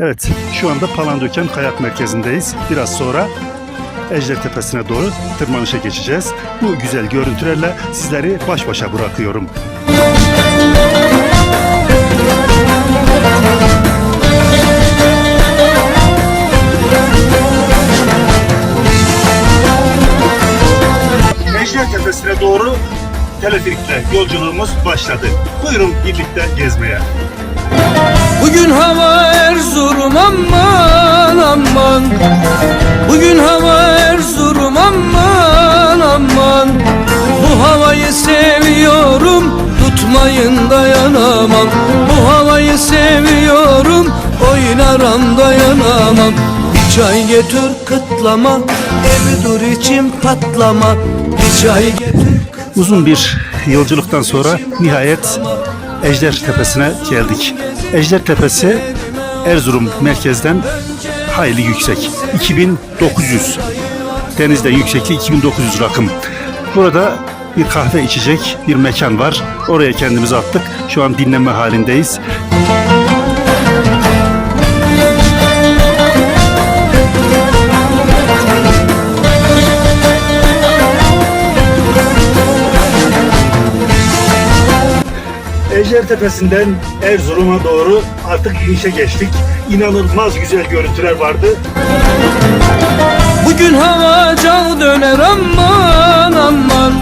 Evet, şu anda Palandöken Kayak Merkezi'ndeyiz. Biraz sonra Ejder Tepesi'ne doğru tırmanışa geçeceğiz. Bu güzel görüntülerle sizleri baş başa bırakıyorum. Ejder Tepesi'ne doğru teleferikle yolculuğumuz başladı. Buyurun birlikte gezmeye. Aman. Bugün hava Erzurum aman aman. Bu havayı seviyorum tutmayın dayanamam. Bu havayı seviyorum oynarım dayanamam. Bir çay getir kıtlama evi dur içim patlama. Bir çay getir Uzun bir yolculuktan sonra nihayet Ejder Tepesi'ne geldik. Ejder Tepesi Erzurum merkezden hayli yüksek. 2900 denizde yüksekliği 2900 rakım. Burada bir kahve içecek bir mekan var. Oraya kendimizi attık. Şu an dinlenme halindeyiz. Ejder Tepesi'nden Erzurum'a doğru artık inişe geçtik. İnanılmaz güzel görüntüler vardı. Bugün hava cal döner aman aman